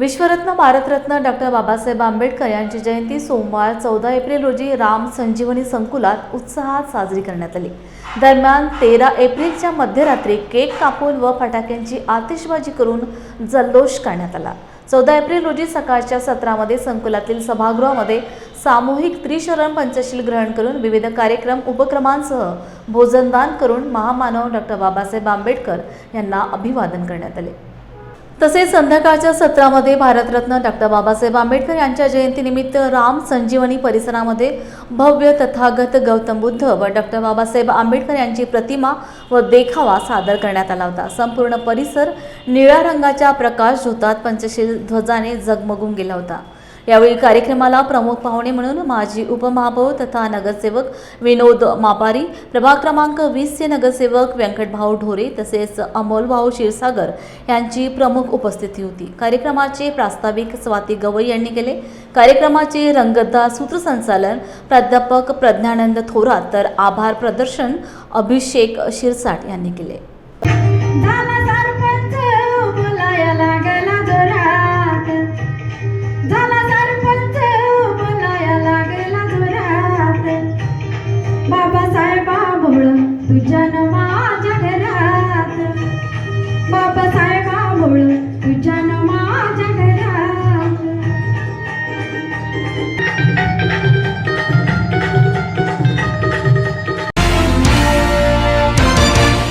विश्वरत्न Bharat Ratna doctor Babasaheb Ambedkar यांची जयंती सोमवार चौदा एप्रिल रोजी राम संजीवनी संकुलात उत्साहात साजरी करण्यात आली. दरम्यान तेरा एप्रिलच्या मध्यरात्री केक कापून व फटाक्यांची आतिषबाजी करून जल्लोष करण्यात आला. चौदा एप्रिल रोजी सकाळच्या सत्रामध्ये संकुलातील सभागृहामध्ये सामूहिक त्रिशरण पंचशील ग्रहण करून विविध कार्यक्रम उपक्रमांसह भोजनदान करून महामानव डॉक्टर बाबासाहेब आंबेडकर यांना अभिवादन करण्यात आले. तसेच संध्याकाळच्या सत्रामध्ये भारतरत्न डॉक्टर बाबासाहेब आंबेडकर यांच्या जयंतीनिमित्त राम संजीवनी परिसरामध्ये भव्य तथागत गौतम बुद्ध व डॉक्टर बाबासाहेब आंबेडकर यांची प्रतिमा व देखावा सादर करण्यात आला होता. संपूर्ण परिसर निळ्या रंगाच्या प्रकाश झोतात पंचशील ध्वजाने जगमगून गेला होता. यावेळी कार्यक्रमाला प्रमुख पाहुणे म्हणून माजी उपमहापौर तथा नगरसेवक विनोद मापारी प्रभाग क्रमांक वीसचे नगरसेवक व्यंकटभाऊ ढोरे तसेच अमोलभाऊ क्षीरसागर यांची प्रमुख उपस्थिती होती. कार्यक्रमाचे प्रास्ताविक स्वाती गवई यांनी केले. कार्यक्रमाचे रंगतदार सूत्रसंचालन प्राध्यापक प्रज्ञानंद थोरात तर आभार प्रदर्शन अभिषेक शिरसाट यांनी केले. लागला जोरात बाबासाहेबा भोळ तुझ्या